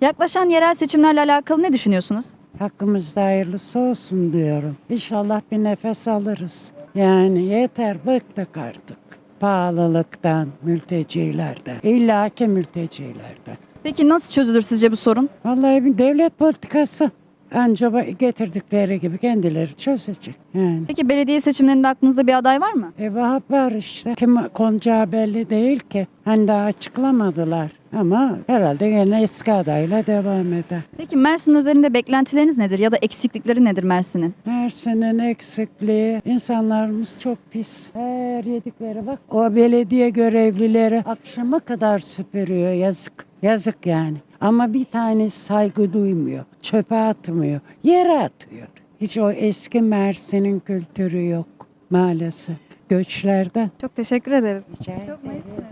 Yaklaşan yerel seçimlerle alakalı ne düşünüyorsunuz? Hakkımızda hayırlısı olsun diyorum. İnşallah bir nefes alırız. Yani yeter bıktık artık. Pahalılıktan, mültecilerden, illaki mültecilerden. Peki nasıl çözülür sizce bu sorun? Vallahi bir devlet politikası. Anca getirdikleri gibi kendileri çözecek. Yani. Peki belediye seçimlerinde aklınızda bir aday var mı? E vahap var işte. Kim konacağı belli değil ki. Hani daha açıklamadılar. Ama herhalde gene eski adayla devam eder. Peki Mersin özelinde beklentileriniz nedir ya da eksiklikleri nedir Mersin'in? Mersin'in eksikliği, insanlarımız çok pis. Her yedikleri bak. O belediye görevlileri akşama kadar süpürüyor. Yazık. Yazık yani. Ama bir tane saygı duymuyor. Çöpe atmıyor. Yere atıyor. Hiç o eski Mersin'in kültürü yok maalesef. Göçlerden. Çok teşekkür ederiz. Rica Çok ederim.